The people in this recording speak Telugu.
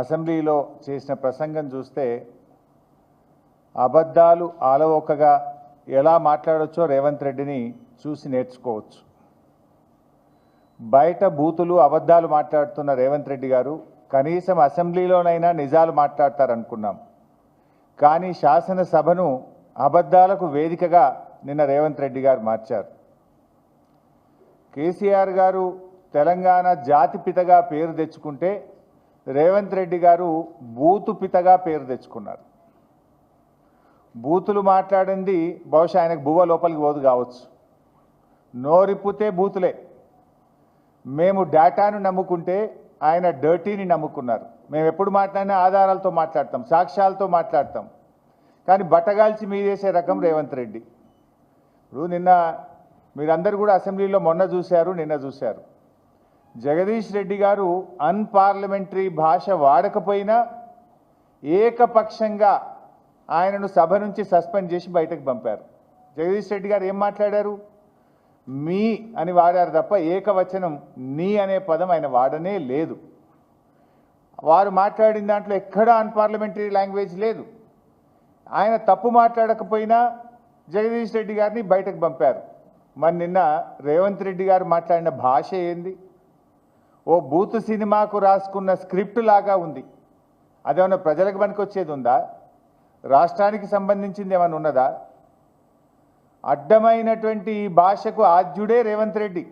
అసెంబ్లీలో చేసిన ప్రసంగం చూస్తే అబద్ధాలు ఆలవోకగా ఎలా మాట్లాడొచ్చో రేవంత్ రెడ్డిని చూసి నేర్చుకోవచ్చు. బయట బూతులు అబద్ధాలు మాట్లాడుతున్న రేవంత్ రెడ్డి గారు కనీసం అసెంబ్లీలోనైనా నిజాలు మాట్లాడతారనుకున్నాం. కానీ శాసనసభను అబద్ధాలకు వేదికగా నిన్న రేవంత్ రెడ్డి గారు మార్చారు. కేసీఆర్ గారు తెలంగాణ జాతి పితగా పేరు తెచ్చుకుంటే రేవంత్ రెడ్డి గారు బూతు పితగా పేరు తెచ్చుకున్నారు. బూతులు మాట్లాడింది బహుశా ఆయనకు బువ్వ లోపలికి పోదు కావచ్చు. నోరిప్పితే బూతులే. మేము డేటాను నమ్ముకుంటే ఆయన డర్టీని నమ్ముకున్నారు. మేము ఎప్పుడు మాట్లాడినా ఆధారాలతో మాట్లాడతాం సాక్ష్యాలతో మాట్లాడతాం. కానీ బట్టగాల్చి మీదేసే రకం రేవంత్ రెడ్డి. ఇప్పుడు నిన్న మీరందరూ కూడా అసెంబ్లీలో మొన్న చూశారు నిన్న చూశారు. జగదీష్ రెడ్డి గారు అన్పార్లమెంటరీ భాష వాడకపోయినా ఏకపక్షంగా ఆయనను సభ నుంచి సస్పెండ్ చేసి బయటకు పంపారు. జగదీష్ రెడ్డి గారు ఏం మాట్లాడారు? మీ అని వాడారు తప్ప ఏకవచనం నీ అనే పదం ఆయన వాడనే లేదు. వారు మాట్లాడిన దాంట్లో ఎక్కడా అన్పార్లమెంటరీ లాంగ్వేజ్ లేదు. ఆయన తప్పు మాట్లాడకపోయినా జగదీష్ రెడ్డి గారిని బయటకు పంపారు. మరి నిన్న రేవంత్ రెడ్డి గారు మాట్లాడిన భాష ఏంది? ఓ బూతు సినిమాకు రాసుకున్న స్క్రిప్ట్ లాగా ఉంది. అదేమన్నా ప్రజలకు పనికొచ్చేది ఉందా? రాష్ట్రానికి సంబంధించింది ఏమైనా ఉన్నదా? అడ్డమైనటువంటి ఈ భాషకు ఆద్యుడే రేవంత్ రెడ్డి.